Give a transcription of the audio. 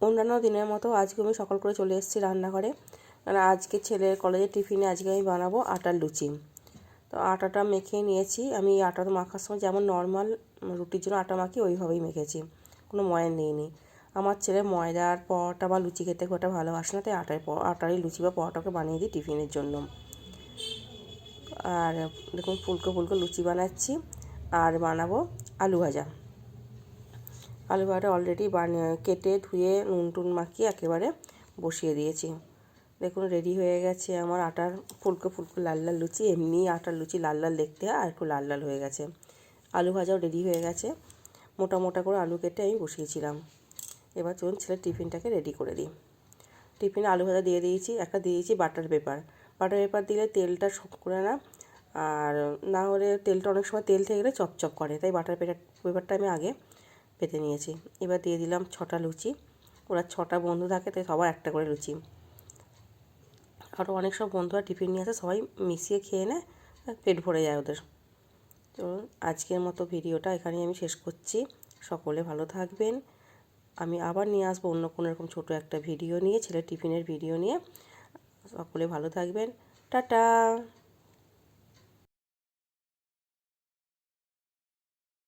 অন্যান্য দিনের মতো আজকে আমি সকাল করে চলে এসেছি রান্নাঘরে। কারণ আজকে ছেলের কলেজের টিফিনে আজকে আমি বানাবো আটার লুচি। তো আটাটা মেখে নিয়েছি। আমি আটা মাখার সময় যেমন নর্মাল রুটির জন্য আটা মাখি, ওইভাবেই মেখেছি। কোনো ময়ান নিইনি আমার ছেলে ময়দার পরোটা বা লুচি খেতে খুব একটা ভালোবাসে না, তাই আটার আটারই লুচি বা পরোটাকে বানিয়ে দিই টিফিনের জন্য। আর দেখুন ফুলকো ফুলকো লুচি বানাচ্ছি। আর বানাবো আলু ভাজা। আলু ভাজাটা অলরেডি বানিয়ে, কেটে, ধুয়ে, নুন টুন মাখিয়ে একেবারে বসিয়ে দিয়েছি। দেখুন রেডি হয়ে গেছে আমার আটার ফুলকো ফুলকো লাল লাল লুচি। এমনি আটার লুচি লাল লাল দেখতে হয় আর একটু লাল লাল হয়ে গেছে। আলু ভাজাও রেডি হয়ে গেছে। মোটা মোটা করে আলু কেটে আমি বসিয়েছিলাম। এবার চলুন ছেলের টিফিনটাকে রেডি করে দিই। টিফিনে আলু ভাজা দিয়ে দিয়েছি, একটা দিয়েছি বাটার পেপার বাটার পেপার দিলে তেলটা শক করে না, আর না হলে তেলটা অনেক সময় তেল থেকে গেলে চপচপ করে, তাই বাটার পেপার পেপারটা আমি আগে পেতে নিয়েছি। এবার দিয়ে দিলাম ছটা লুচি। ওরা ছটা বন্ধু থাকে, তাই সবার একটা করে লুচি। আরও অনেক সব বন্ধুরা টিফিন নিয়ে আসে, সবাই মিশিয়ে খেয়ে নেয়, পেট ভরে যায় ওদের। তো আজকের মতো ভিডিওটা এখানেই আমি শেষ করছি। সকলে ভালো থাকবেন। আমি আবার নিয়ে আসব অন্য কোনো এরকম ছোটো একটা ভিডিও নিয়ে, ছেলের টিফিনের ভিডিও নিয়ে। সকলে ভালো থাকবেন। টাটা!